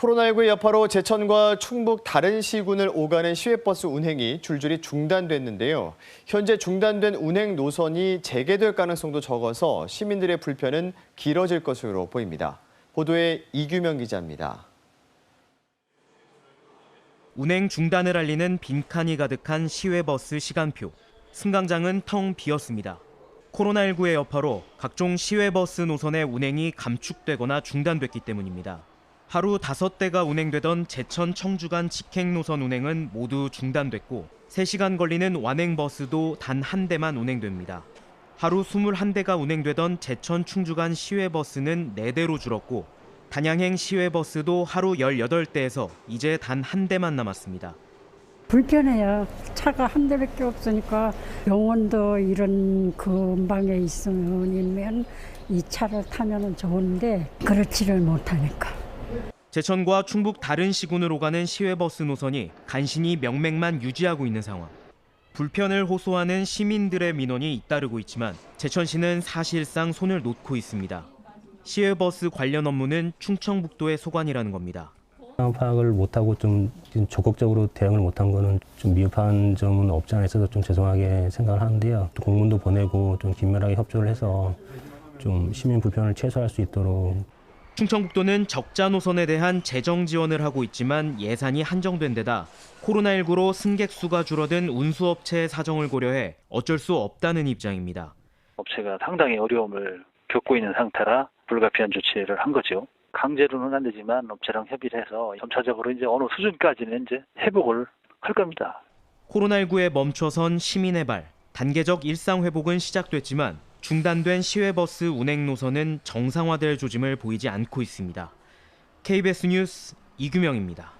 코로나19의 여파로 제천과 충북 다른 시군을 오가는 시외버스 운행이 줄줄이 중단됐는데요. 현재 중단된 운행 노선이 재개될 가능성도 적어서 시민들의 불편은 길어질 것으로 보입니다. 보도에 이규명 기자입니다. 운행 중단을 알리는 빈칸이 가득한 시외버스 시간표. 승강장은 텅 비었습니다. 코로나19의 여파로 각종 시외버스 노선의 운행이 감축되거나 중단됐기 때문입니다. 하루 5대가 운행되던 제천 청주 간 직행 노선 운행은 모두 중단됐고 3시간 걸리는 완행버스도 단 한 대만 운행됩니다. 하루 21대가 운행되던 제천 충주 간 시외버스는 4대로 줄었고 단양행 시외버스도 하루 18대에서 이제 단 한 대만 남았습니다. 불편해요. 차가 한 대밖에 없으니까 병원도 이런 근방에 있으면 이 차를 타면 좋은데 그렇지를 못하니까. 제천과 충북 다른 시군을 오가는 시외버스 노선이 간신히 명맥만 유지하고 있는 상황. 불편을 호소하는 시민들의 민원이 잇따르고 있지만 제천시는 사실상 손을 놓고 있습니다. 시외버스 관련 업무는 충청북도의 소관이라는 겁니다. 상황 파악을 못하고 좀 적극적으로 대응을 못한 거는 좀 미흡한 점은 없지 않아 있어서 좀 죄송하게 생각을 하는데요. 또 공문도 보내고 좀 긴밀하게 협조를 해서 좀 시민 불편을 최소화할 수 있도록 충청북도는 적자 노선에 대한 재정 지원을 하고 있지만 예산이 한정된 데다 코로나19로 승객 수가 줄어든 운수업체의 사정을 고려해 어쩔 수 없다는 입장입니다. 업체가 상당히 어려움을 겪고 있는 상태라 불가피한 조치를 한 거죠. 강제로는 안 되지만 업체랑 협의를 해서 점차적으로 이제 어느 수준까지는 이제 회복을 할 겁니다. 코로나19에 멈춰선 시민의 발, 단계적 일상 회복은 시작됐지만 중단된 시외버스 운행 노선은 정상화될 조짐을 보이지 않고 있습니다. KBS 뉴스 이규명입니다.